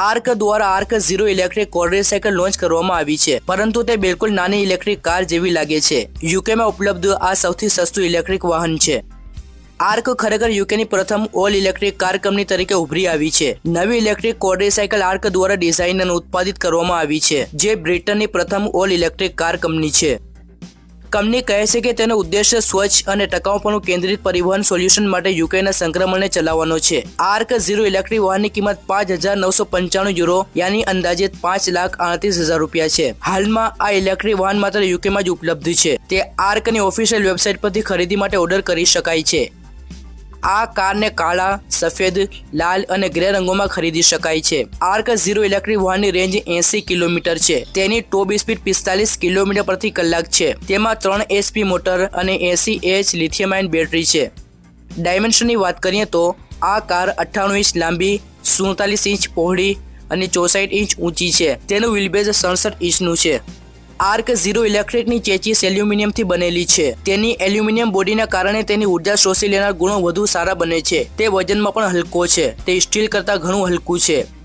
Arc દ્વારા Ark zero electric quadricycle launch કરવામાં આવી છે, પરંતુ તે બિલકુલ નાની ઇલેક્ટ્રિક કાર જેવી લાગે છે. યુકેમાં ઉપલબ્ધ આ સૌથી સસ્તું ઇલેક્ટ્રિક વાહન છે. આર્ક ખરેખર યુકેની પ્રથમ ઓલ ઇલેક્ટ્રિક કાર કંપની તરીકે ઉભરી આવી છે. નવી ઇલેક્ટ્રિક ક્વોડ્રીસાયકલ આર્ક દ્વારા ડિઝાઇન અને ઉત્પાદિત કરવામાં આવી છે, જે બ્રિટનની પ્રથમ ઓલ ઇલેક્ટ્રિક કાર કંપની છે. કંપની કહે છે કે તેનો ઉદ્દેશ્ય સ્વચ્છ અને ટકાઉપણું કેન્દ્રિત પરિવહન સોલ્યુશન માટે યુકેના સંક્રમણને ચલાવવાનો છે. આર્ક ઝીરો ઇલેક્ટ્રિક વાહનની કિંમત પાંચ હજાર નવસો પંચાણું યુરો, યાની અંદાજે પાંચ લાખ આડત્રીસ હજાર રૂપિયા છે. હાલમાં આ ઇલેક્ટ્રિક વાહન માત્ર યુકેમાં જ ઉપલબ્ધ છે. તે આર્કની ઓફિશિયલ વેબસાઇટ પરથી ખરીદી માટે ઓર્ડર કરી શકાય છે. આ કારને કાળા, સફેદ, લાલ અને ગ્રે રંગોમાં ખરીદી શકાય છે. આર્ક ઝીરો ઇલેક્ટ્રિક વાહનની રેન્જ એસી કિલોમીટર છે. તેની ટોપ સ્પીડ પિસ્તાલીસ કિલોમીટર પ્રતિ કલાક છે. તેમાં ત્રણ એચપી મોટર અને એસી એચ લિથિયમાઇન બેટરી છે. ડાયમેન્શનની વાત કરીએ તો, આ કાર અઠ્ઠાણું ઇંચ લાંબી, સુડતાલીસ ઇંચ પહોળી અને ચોસઠ ઇંચ ઊંચી છે. તેનું વ્હીલબેઝ સડસઠ ઇંચનું છે. આર્ક ઝીરો ઇલેક્ટ્રિકની ચેચીસ એલ્યુમિનિયમથી બનેલી છે. તેની એલ્યુમિનિયમ બોડીના કારણે તેની ઊર્જા શોષી લેનાર ગુણો વધુ સારા બને છે. તે વજનમાં પણ હલકો છે. તે સ્ટીલ કરતાં ઘણું હલકું છે.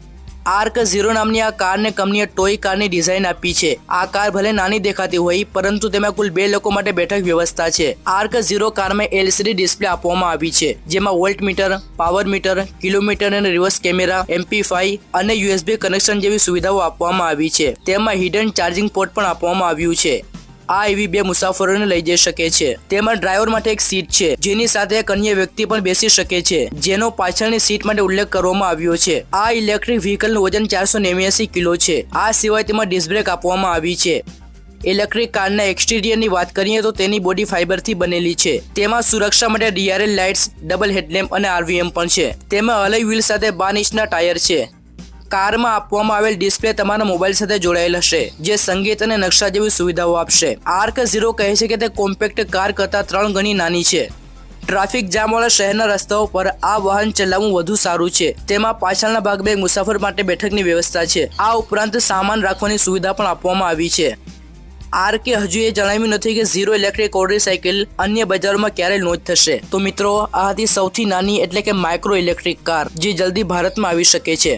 આર્ક ઝીરો નામની આ કારને કંપનીએ ટોય કારની ડિઝાઇન આપી છે. આ કાર ભલે નાની દેખાતી હોય, પરંતુ તેમાં કુલ બે લોકો માટે બેઠક વ્યવસ્થા છે. આર્ક ઝીરો કારમાં એલસીડી ડિસ્પ્લે આપવામાં આવી છે, જેમાં volt meter, power meter, kilometre અને રિવર્સ કેમેરા એમપી ફાઈવ અને યુએસબી કનેક્શન જેવી સુવિધાઓ આપવામાં આવી છે. તેમાં હિડન ચાર્જિંગ પોર્ટ પણ આપવામાં આવ્યું છે. આ એવી બે મુસાફરોને લઈ જઈ શકે છે. તેમાં ડ્રાઈવર માટે એક સીટ છે, જેની સાથે એક અન્ય વ્યક્તિ પણ બેસી શકે છે, જેનો પાછળની સીટ માટે ઉલ્લેખ કરવામાં આવ્યો છે. આ ઇલેક્ટ્રિક વ્હીકલનું વજન ચારસો નેવ્યાસી કિલો છે. આ સિવાય તેમાં ડિસ્બ્રેક આપવામાં આવી છે. ઇલેક્ટ્રિક કારના એક્સટીરિયરની વાત કરીએ તો તેની બોડી ફાઇબરથી બનેલી છે. તેમાં સુરક્ષા માટે ડીઆરએલ લાઇટ્સ, ડબલ હેડલેમ્પ અને આરવીએમ પણ છે. તેમાં અલય વ્હીલ સાથે બાર ઇંચના ટાયર છે. કારમાં આપવામાં આવેલ ડિસ્પ્લે તમારા મોબાઈલ સાથે જોડાયેલ હશે, જે સંગીત અને નકશા જેવી સુવિધાઓ આપશે. આર્ક ઝીરો કહે છે કે તે કોમ્પેક્ટ કાર કરતાં ત્રણ ગણી નાની છે. ટ્રાફિક જામવાળા શહેરના રસ્તાઓ પર આ વાહન ચલાવવું વધુ સારું છે. તેમાં પાછળના ભાગ બે મુસાફર માટે બેઠકની વ્યવસ્થા છે. આ ઉપરાંત સામાન રાખવાની સુવિધા પણ આપવામાં આવી છે. આરકે હજુ એ જણાવ્યું નથી કે ઝીરો ઇલેક્ટ્રિક સાયકલ અન્ય બજારોમાં ક્યારે લોન્ચ થશે. તો મિત્રો આ હતી સૌથી નાની એટલે કે માઇક્રો ઇલેક્ટ્રિક કાર, જે જલ્દી ભારતમાં આવી શકે છે.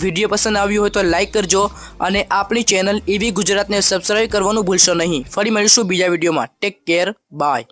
વીડિયો પસંદ આવ્યો હોય તો લાઈક કરજો અને આપણી ચેનલ એવી ગુજરાતને સબસ્ક્રાઈબ કરવાનું ભૂલશો નહીં. ફરી મળીશું બીજા વિડીયોમાં. Take care bye